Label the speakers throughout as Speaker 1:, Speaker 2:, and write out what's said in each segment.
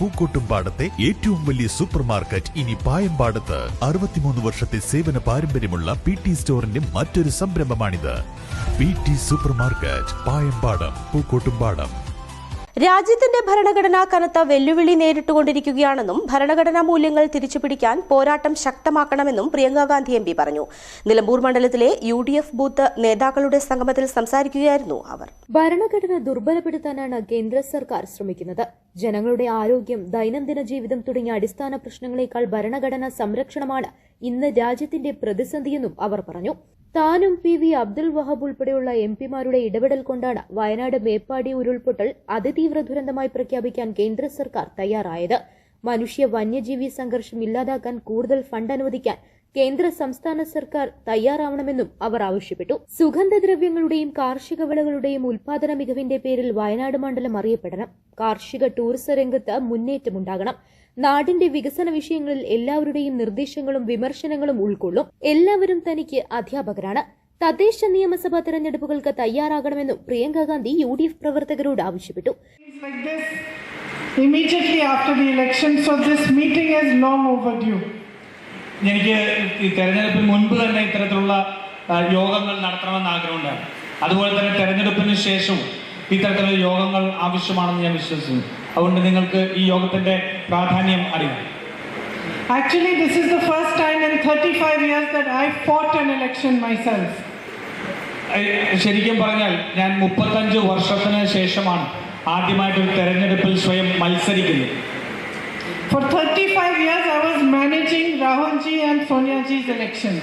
Speaker 1: പൂക്കോട്ടുംപാടത്തെ ഏറ്റവും വലിയ super market ഇനി പായമ്പാടത്ത് അറുപത്തിമൂന്ന് വർഷത്തെ സേവന പാരമ്പര്യമുള്ള പി ടി സ്റ്റോറിന്റെ മറ്റൊരു സംരംഭമാണിത്. P T super market Payambadam Pookkottumpadam.
Speaker 2: രാജ്യത്തിന്റെ ഭരണഘടന കനത്ത വെല്ലുവിളി നേരിട്ടുകൊണ്ടിരിക്കുകയാണെന്നും ഭരണഘടനാ മൂല്യങ്ങൾ തിരിച്ചുപിടിക്കാൻ പോരാട്ടം ശക്തമാക്കണമെന്നും പ്രിയങ്ക ഗാന്ധി എം പി പറഞ്ഞു. നിലമ്പൂർ മണ്ഡലത്തിലെ യു ഡി എഫ് ബൂത്ത് നേതാക്കളുടെ സംഗമത്തിൽ സംസാരിക്കുകയായിരുന്നു അവർ.
Speaker 3: ഭരണഘടന ദുർബലപ്പെടുത്താനാണ് കേന്ദ്ര സർക്കാർ ശ്രമിക്കുന്നത്. ജനങ്ങളുടെ ആരോഗ്യം ദൈനംദിന ജീവിതം തുടങ്ങിയ അടിസ്ഥാന പ്രശ്നങ്ങളെക്കാൾ ഭരണഘടനാ സംരക്ഷണമാണ് ഇന്ന് രാജ്യത്തിന്റെ പ്രതിസന്ധിയെന്നും അവർ പറഞ്ഞു. താനും പി വി അബ്ദുൽ വഹാബ് ഉൾപ്പെടെയുള്ള എം പിമാരുടെ ഇടപെടൽ കൊണ്ടാണ് വയനാട് മേപ്പാടി ഉരുൾപൊട്ടൽ അതിതീവ്ര ദുരന്തമായി പ്രഖ്യാപിക്കാൻ കേന്ദ്ര സർക്കാർ തയ്യാറായത്. മനുഷ്യ വന്യജീവി സംഘർഷം ഇല്ലാതാക്കാൻ കൂടുതൽ ഫണ്ട് അനുവദിക്കാൻ കേന്ദ്ര സംസ്ഥാന സർക്കാർ തയ്യാറാവണമെന്നും അവർ ആവശ്യപ്പെട്ടു. സുഗന്ധദ്രവ്യങ്ങളുടെയും കാർഷിക വിളകളുടെയും ഉൽപാദന മികവിന്റെ പേരിൽ വയനാട് മണ്ഡലം അറിയപ്പെടണം. കാർഷിക ടൂറിസ രംഗത്ത് മുന്നേറ്റമുണ്ടാകണം. നാടിന്റെ വികസന വിഷയങ്ങളിൽ എല്ലാവരുടെയും നിർദ്ദേശങ്ങളും വിമർശനങ്ങളും ഉൾക്കൊള്ളും. എല്ലാവരും തനിക്ക് അധ്യാപകരാണ്. തദ്ദേശ നിയമസഭാ തെരഞ്ഞെടുപ്പുകൾക്ക് തയ്യാറാകണമെന്നും Priyanka Gandhi U D F പ്രവർത്തകരോട് ആവശ്യപ്പെട്ടു.
Speaker 4: Immediately after the election, so this meeting is long overdue.
Speaker 5: എനിക്ക് ഈ തെരഞ്ഞെടുപ്പിന് മുൻപ് തന്നെ ഇത്തരത്തിലുള്ള യോഗങ്ങൾ നടത്തണമെന്ന് ആഗ്രഹമുണ്ടായിരുന്നു. അതുപോലെ തന്നെ തെരഞ്ഞെടുപ്പിന് ശേഷവും ഇത്തരത്തിലുള്ള യോഗങ്ങൾ ആവശ്യമാണെന്ന് ഞാൻ വിശ്വസിക്കുന്നു. അതുകൊണ്ട് നിങ്ങൾക്ക് ഈ യോഗത്തിന്റെ പ്രാധാന്യം അറിയാം.
Speaker 4: Actually, this is the first time in 35 years that I fought an election myself.
Speaker 5: ശരിക്കും പറഞ്ഞാൽ ഞാൻ മുപ്പത്തഞ്ച് വർഷത്തിന് ശേഷമാണ് ആദ്യമായിട്ട് ഒരു തെരഞ്ഞെടുപ്പിൽ സ്വയം മത്സരിക്കുന്നത്.
Speaker 4: For 35 years, I was managing Rahul ji and Sonia ji's elections.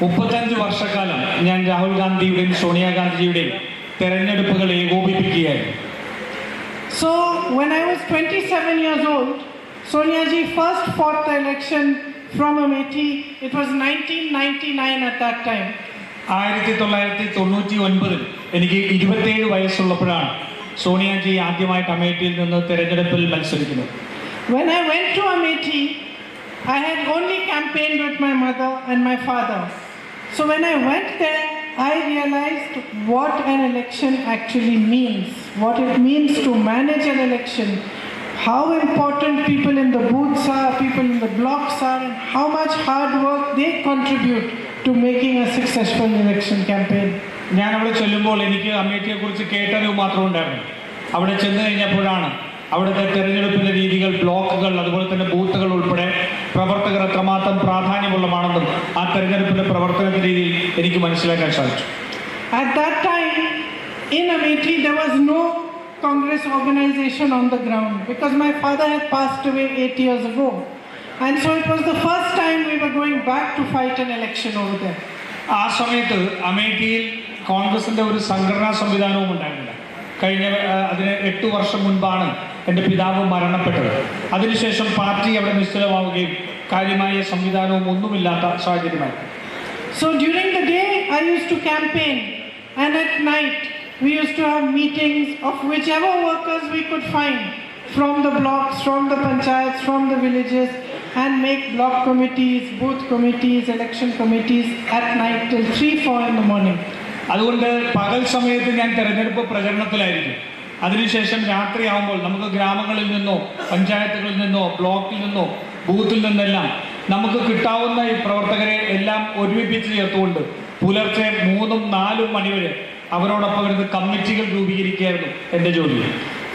Speaker 5: മുപ്പത്തഞ്ച് വർഷക്കാലം ഞാൻ രാഹുൽ ഗാന്ധിയുടെയും സോണിയാഗാന്ധിയുടെയും തെരഞ്ഞെടുപ്പുകൾ ഏകോപിപ്പിക്കുകയായിരുന്നു
Speaker 4: So, when I was 27 years old, Sonia ji first fought the election from Amethi. It was 1999 at that time.
Speaker 5: ആയിരത്തി തൊള്ളായിരത്തി തൊണ്ണൂറ്റി ഒൻപതിൽ എനിക്ക് ഇരുപത്തേഴ് വയസ്സുള്ളപ്പോഴാണ് സോണിയാജി ആദ്യമായിട്ട് അമേഠിയിൽ നിന്ന് തെരഞ്ഞെടുപ്പിൽ മത്സരിക്കുന്നത്
Speaker 4: When I went to Amethi, I had only campaigned with my mother and my father. So when I went there, I realized what an election actually means, what it means to manage an election, how important people in the booths are, people in the blocks are, and how much hard work they contribute to making a successful election campaign.
Speaker 5: ഞാൻ അവിടെ ചെല്ലുമ്പോൾ എനിക്ക് അമേഠിയെ കുറിച്ച് കേട്ടറിവ് മാത്രം ഉണ്ടായിരുന്നു അവിടെ ചെന്ന് കഴിഞ്ഞപ്പോഴാണ് അവിടുത്തെ തെരഞ്ഞെടുപ്പിന്റെ രീതികൾ ബ്ലോക്കുകൾ അതുപോലെ തന്നെ ബൂത്തുകൾ ഉൾപ്പെടെ പ്രവർത്തകർ എത്രമാത്രം പ്രാധാന്യമുള്ളതാണെന്നും ആ തെരഞ്ഞെടുപ്പിന്റെ പ്രവർത്തന രീതിയിൽ എനിക്ക് മനസ്സിലാക്കാൻ സാധിച്ചു
Speaker 4: At that time, in Amethi, there was no Congress organization on the ground because my father had passed away eight years ago. And so it was the first time we were going back to fight an election over there.
Speaker 5: ആ സമയത്ത് അമേഠിയിൽ കോൺഗ്രസിന്റെ ഒരു സംഘടനാ സംവിധാനവും ഉണ്ടായിരുന്നില്ല കഴിഞ്ഞ അതിന് എട്ട് വർഷം മുൻപാണ് എന്റെ പിതാവ് മരണപ്പെട്ടത്. അതിനുശേഷം പാർട്ടി അവിടെ നിശ്ചലമാവുകയും കാര്യമായ സംവിധാനവും ഒന്നുമില്ലാത്ത സാഹചര്യമായി.
Speaker 4: So during the day I use to campaign and at night we use to have meetings of which ever workers we could find from the blocks from the panchayat from the villages and make block committees booth committees election committees at night three four in the morning
Speaker 5: അതുകൊണ്ട് പകൽ സമയത്ത് ഞാൻ തിരഞ്ഞെടുപ്പ് പ്രചരണത്തിലായിരിക്കും. അതിനുശേഷം രാത്രിയാവുമ്പോൾ നമുക്ക് ഗ്രാമങ്ങളിൽ നിന്നോ പഞ്ചായത്തുകളിൽ നിന്നോ ബ്ലോക്കിൽ നിന്നോ ബൂത്തിൽ നിന്നെല്ലാം നമുക്ക് കിട്ടാവുന്ന ഈ പ്രവർത്തകരെ എല്ലാം ഒരുമിപ്പിച്ച് ചേർത്തുകൊണ്ട് പുലർച്ചെ മൂന്നും നാലും മണിവരെ അവരോടൊപ്പം ഇരുന്ന് കമ്മിറ്റികൾ രൂപീകരിക്കുകയായിരുന്നു എന്റെ ജോലി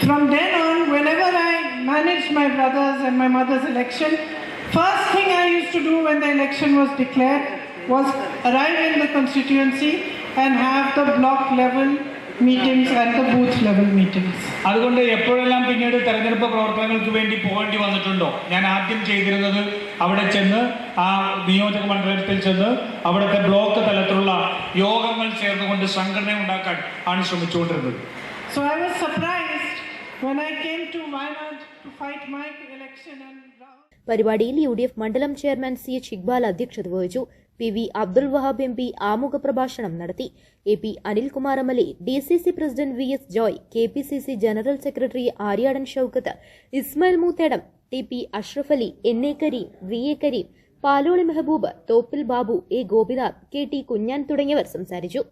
Speaker 4: From then on, whenever I managed my brother's and my mother's election, first thing I used to do when the election was declared was arrive in the constituency and have the block level meetings at booth level meetings.
Speaker 5: അതുകൊണ്ട് എപ്പോഴെല്ലാം പിന്നീട് തെരഞ്ഞെടുപ്പ് പ്രവർത്തനങ്ങൾക്ക് വേണ്ടി പോകേണ്ടി വന്നിട്ടുണ്ടോ ഞാൻ ആദ്യം ചെയ്തിരുന്നത് അവിടെ ചെന്ന് ആ നിയോജക മണ്ഡലത്തിൽ ചെന്ന് അവിടുത്തെ ബ്ലോക്ക് തലത്തിലുള്ള യോഗങ്ങൾ ചേർന്നുകൊണ്ട് സംഘടന ഉണ്ടാക്കാൻ ആണ് ശ്രമിച്ചുകൊണ്ടിരുന്നത്
Speaker 4: so I was surprised when I came to Wayanad to fight my election and.
Speaker 3: പരിപാടിയിൽ യു ഡി എഫ് മണ്ഡലം ചെയർമാൻ സി എച്ച് ഇക്ബാൽ അധ്യക്ഷത വഹിച്ചു. P V Abdul Wahab M P ആമുഖ പ്രഭാഷണം നടത്തി. A P Anilkumar M L A D C C president V S Joy K P C C general secretary Aryadan Shoukath Ismail Moothedam T P Ashraf Ali N A Kareem V A Kareem Paloli Mehaboob Thoppil Babu A Gopinath K T Kunjan തുടങ്ങിയവർ സംസാരിച്ചു.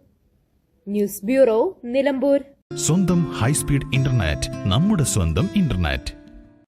Speaker 3: News bureau Nilambur.
Speaker 1: സ്വന്തം high speed internet നമ്മുടെ സ്വന്തം internet.